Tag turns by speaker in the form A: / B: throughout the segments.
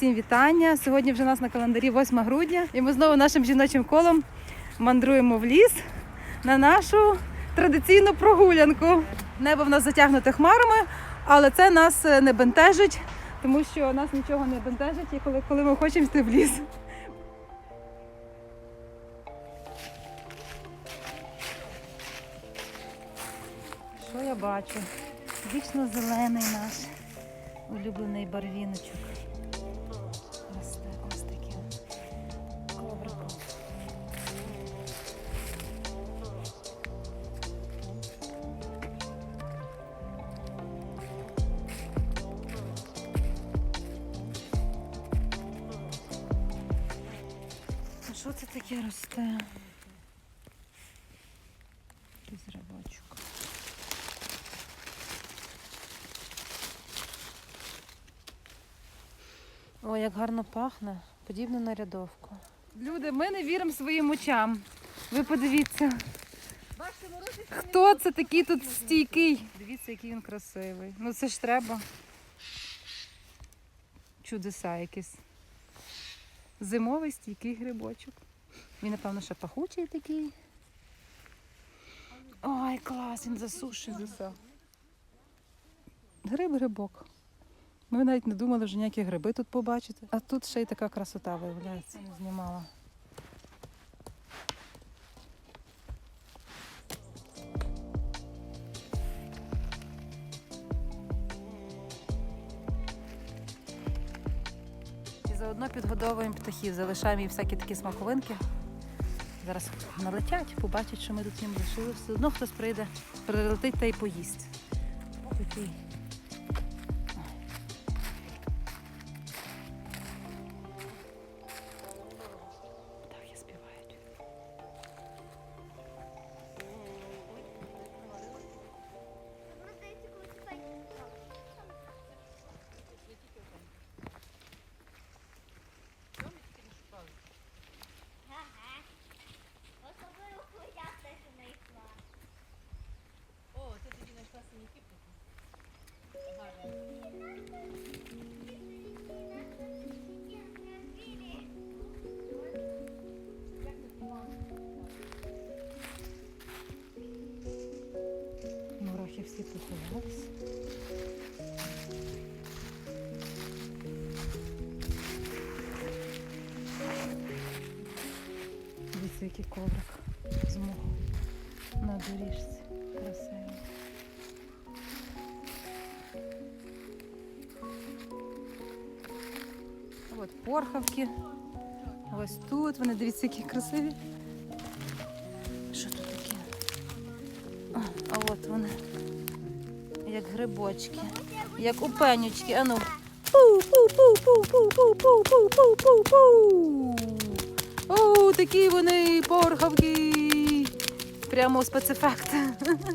A: всім вітання. Сьогодні вже у нас на календарі 8 грудня, і ми знову нашим жіночим колом мандруємо в ліс на нашу традиційну прогулянку. Небо в нас затягнуте хмарами, але це нас е, не бентежить, тому що нас нічого не бентежить, і коли, коли ми хочемо йти в ліс. Що я бачу? Вічно зелений наш улюблений барвіночок. Це таке росте? Якийсь рибочок. О, як гарно пахне, подібно на рядовку. Люди, ми не віримо своїм очам. Ви подивіться. Хто це такий тут стійкий? Дивіться, який він красивий. Ну це ж треба. Чудеса якісь. Зимовий стійкий грибочок. Він, напевно, ще пахучий такий. Ой, клас, він засушив усе. Гриб-грибок. Ми навіть не думали вже ніякі гриби тут побачити. А тут ще й така красота виявляється. Не знімала. І заодно підгодовуємо птахів, залишаємо їм всякі такі смаковинки. Зараз налетять, побачать, що ми тут їм лишили. Все одно хтось прийде, прилетить та й поїсть. Такий Мурахи всі поховались. Дивіться, який коврик з моху на доріжці. От порхавки. Ось тут. Вони дивіться, які красиві. Що тут таке? А, от вони. Як грибочки, як у пенючки. Ану. О, такі вони порхавки. Прямо спецефект.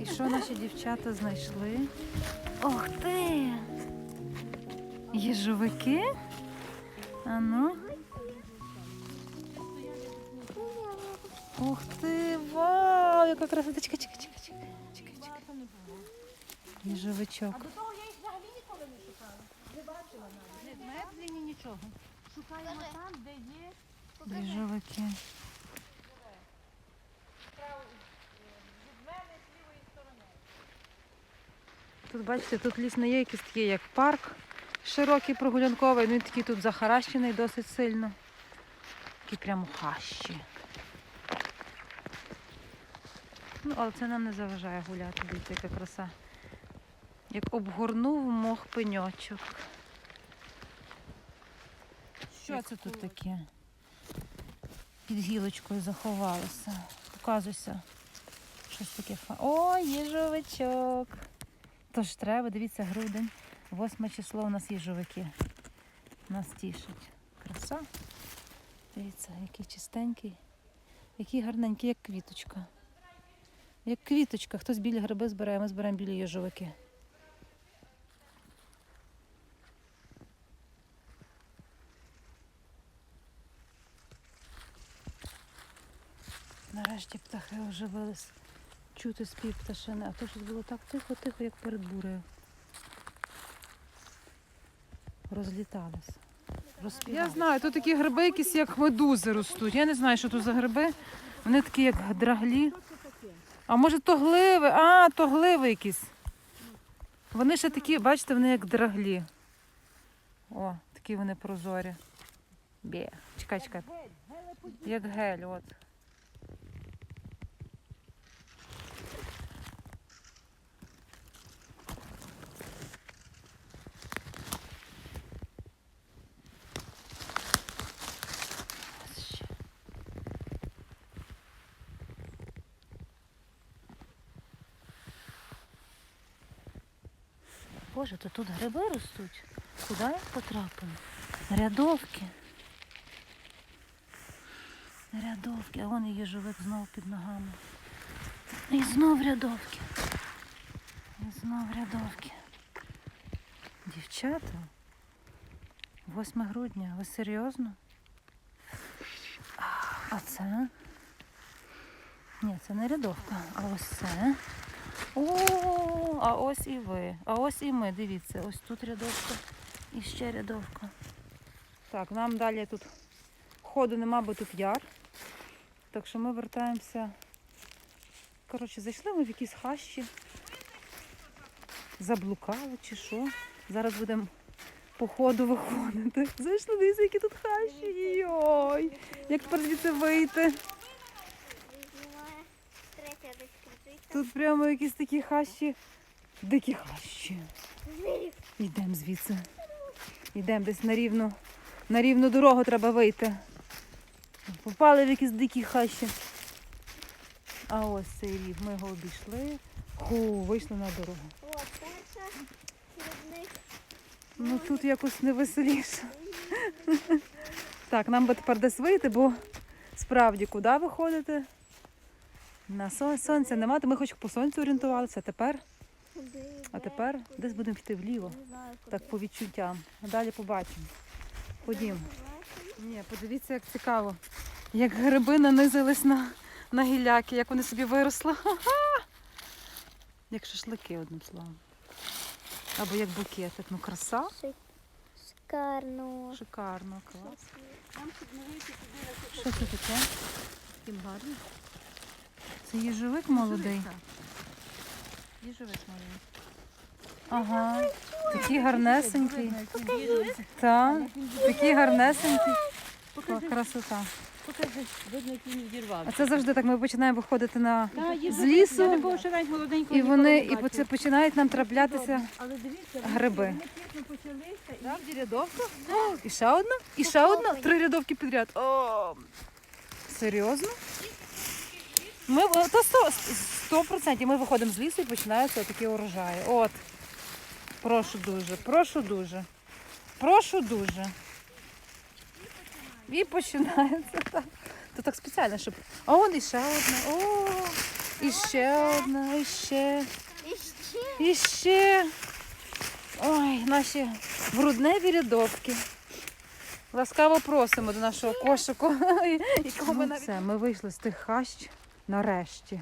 A: І що наші дівчата знайшли? Ох ти! Їжовики? Ану. Ух ти, вау, яка красота. Чекай, чекай, чекай, чекай. чекай, чекай. Їжовичок.
B: До того я їх взагалі ніколи не шукала. Не бачила навіть. Ні меблі, ні нічого. Шукаємо там, де є. Сторони.
A: Тут бачите, тут ліс не є якийсь такий, як парк широкий прогулянковий. Ну він такий тут захаращений досить сильно. Такі прямо хащі. Ну, але це нам не заважає гуляти, дивіться, яка краса. Як обгорнув мох пеньочок. Що це тут таке? Під гілочкою заховалося. Показуйся. Щось таке фа. О, їжовичок. Тож треба, дивіться, грудень. Восьме число у нас їжовики. Нас тішить. Краса. Дивіться, який чистенький, який гарненький, як квіточка. Як квіточка. Хтось білі гриби збирає, ми збираємо білі їжовики. Нарешті птахи оживились. Чути спів пташини, а то щось було так тихо-тихо, як перед бурею. Розліталися. Я знаю, тут такі гриби якісь як медузи ростуть. Я не знаю, що тут за гриби. Вони такі, як драглі. А може то гливи? А, то гливи якісь. Вони ще такі, бачите, вони як драглі. О, такі вони прозорі. Бє. Чекай, чекай. Як гель, от. Боже, то тут гриби ростуть. Куди я потрапила? Рядовки. Рядовки, а вон їжовик знов під ногами. І знов рядовки. І знов рядовки. Дівчата, 8 грудня, ви серйозно? А це? Ні, це не рядовка, а ось це. О, а ось і ви. А ось і ми. Дивіться, ось тут рядовка і ще рядовка. Так, нам далі тут ходу нема, бо тут яр. Так що ми вертаємося. Коротше, зайшли ми в якісь хащі. Заблукали чи що. Зараз будемо по ходу виходити. Зайшли, дивіться, які тут хащі. Йой! Як тепер звідси вийти? Тут прямо якісь такі хащі, дикі хащі. Йдемо звідси. Йдемо десь на рівну, на рівну дорогу треба вийти. Попали в якісь дикі хащі. А ось цей рів. Ми його обійшли. Ху, вийшли на дорогу. Ну тут якось не веселіше. Так, нам би тепер десь вийти, бо справді куди виходити? На сон- сонця нема, то ми хоч по сонцю орієнтувалися, а тепер, а тепер десь будемо йти вліво. Так, по відчуттям. А далі побачимо. Ходімо. Ні, подивіться, як цікаво. Як гриби нанизились на, на гіляки, як вони собі виросли. Як шашлики, одним словом. Або як букетик. Ну, краса.
C: Шикарно.
A: Шикарно, клас. Що це таке?
B: таким гарним.
A: Це їжовик молодий.
B: Їжовик маленький.
A: Ага. Такий гарнесенький. Так, такий гарнесенький. Красота.
B: покажи. Видно.
A: А це завжди так. Ми починаємо виходити на з лісу. І вони і поці- починають нам траплятися.
B: Але дивіться,
A: гриби.
B: Вони пізно почалися і
A: рядовка? І ще одна? І ще одна? Три рядовки підряд. О, серйозно? Ми то сто, сто процентів. Ми виходимо з лісу і починаються такі урожаї. От. Прошу дуже, прошу дуже. Прошу дуже. І починається так. То так спеціально, щоб. А он іще одна. О, і ще одна,
C: і ще.
A: І ще. Ой, наші грудневі рядовки. Ласкаво просимо до нашого кошику. якого ми навіть- Все, ми вийшли з тих хащ нарешті.